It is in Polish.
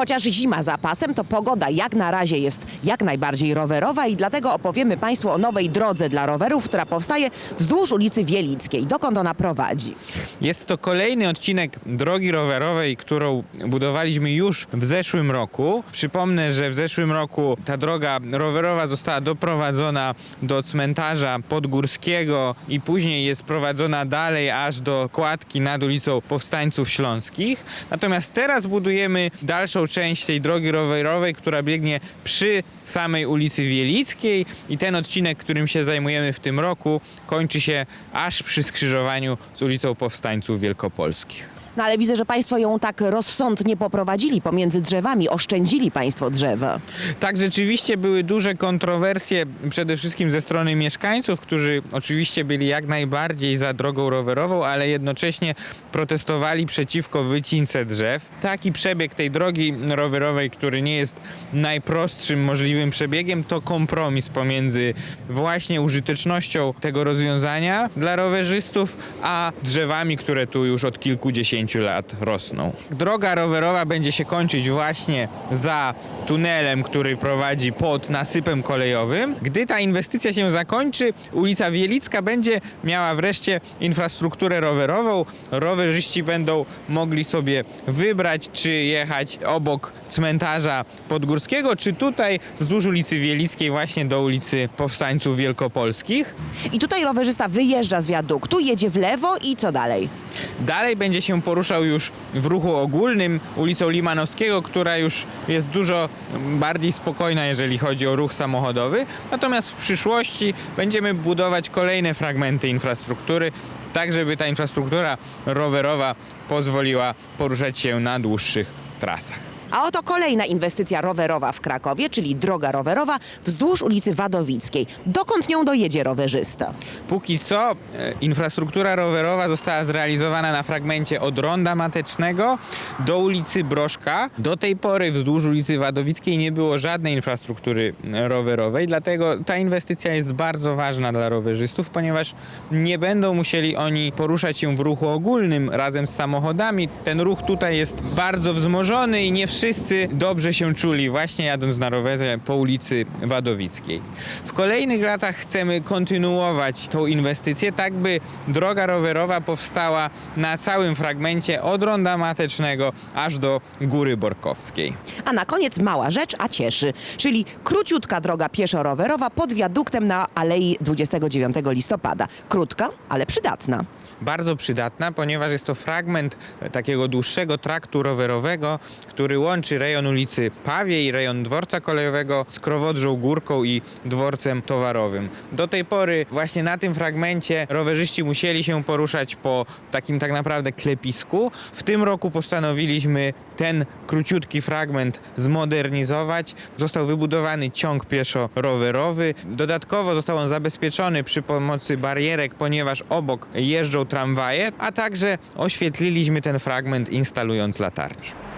Chociaż zima za pasem, to pogoda jak na razie jest jak najbardziej rowerowa i dlatego opowiemy Państwu o nowej drodze dla rowerów, która powstaje wzdłuż ulicy Wielickiej. Dokąd ona prowadzi? Jest to kolejny odcinek drogi rowerowej, którą budowaliśmy już w zeszłym roku. Przypomnę, że w zeszłym roku ta droga rowerowa została doprowadzona do cmentarza Podgórskiego i później jest prowadzona dalej aż do kładki nad ulicą Powstańców Śląskich. Natomiast teraz budujemy dalszą część tej drogi rowerowej, która biegnie przy samej ulicy Wielickiej i ten odcinek, którym się zajmujemy w tym roku, kończy się aż przy skrzyżowaniu z ulicą Powstańców Wielkopolskich. No ale widzę, że Państwo ją tak rozsądnie poprowadzili pomiędzy drzewami, oszczędzili Państwo drzewa. Tak, rzeczywiście były duże kontrowersje, przede wszystkim ze strony mieszkańców, którzy oczywiście byli jak najbardziej za drogą rowerową, ale jednocześnie protestowali przeciwko wycince drzew. Taki przebieg tej drogi rowerowej, który nie jest najprostszym możliwym przebiegiem, to kompromis pomiędzy właśnie użytecznością tego rozwiązania dla rowerzystów, a drzewami, które tu już od kilkudziesięciu lat rosną. Droga rowerowa będzie się kończyć właśnie za tunelem, który prowadzi pod nasypem kolejowym. Gdy ta inwestycja się zakończy, ulica Wielicka będzie miała wreszcie infrastrukturę rowerową. Rowerzyści będą mogli sobie wybrać, czy jechać obok cmentarza Podgórskiego, czy tutaj wzdłuż ulicy Wielickiej właśnie do ulicy Powstańców Wielkopolskich. I tutaj rowerzysta wyjeżdża z wiaduktu, jedzie w lewo i co dalej? Dalej będzie się poruszał już w ruchu ogólnym ulicą Limanowskiego, która już jest dużo bardziej spokojna, jeżeli chodzi o ruch samochodowy. Natomiast w przyszłości będziemy budować kolejne fragmenty infrastruktury, tak żeby ta infrastruktura rowerowa pozwoliła poruszać się na dłuższych trasach. A oto kolejna inwestycja rowerowa w Krakowie, czyli droga rowerowa wzdłuż ulicy Wadowickiej. Dokąd nią dojedzie rowerzysta? Póki co e, infrastruktura rowerowa została zrealizowana na fragmencie od Ronda Matecznego do ulicy Broszka. Do tej pory wzdłuż ulicy Wadowickiej nie było żadnej infrastruktury e, rowerowej, dlatego ta inwestycja jest bardzo ważna dla rowerzystów, ponieważ nie będą musieli oni poruszać się w ruchu ogólnym razem z samochodami. Ten ruch tutaj jest bardzo wzmożony i nie wszyscy dobrze się czuli właśnie jadąc na rowerze po ulicy Wadowickiej. W kolejnych latach chcemy kontynuować tą inwestycję, tak by droga rowerowa powstała na całym fragmencie od Ronda Matecznego aż do Góry Borkowskiej. A na koniec mała rzecz, a cieszy, czyli króciutka droga pieszo-rowerowa pod wiaduktem na Alei 29 listopada. Krótka, ale przydatna. Bardzo przydatna, ponieważ jest to fragment takiego dłuższego traktu rowerowego, który łączy rejon ulicy Pawie i rejon dworca kolejowego z Krowodrzą Górką i dworcem towarowym. Do tej pory właśnie na tym fragmencie rowerzyści musieli się poruszać po takim tak naprawdę klepisku. W tym roku postanowiliśmy ten króciutki fragment zmodernizować. Został wybudowany ciąg pieszo-rowerowy. Dodatkowo został on zabezpieczony przy pomocy barierek, ponieważ obok jeżdżą tramwaje, a także oświetliliśmy ten fragment instalując latarnie.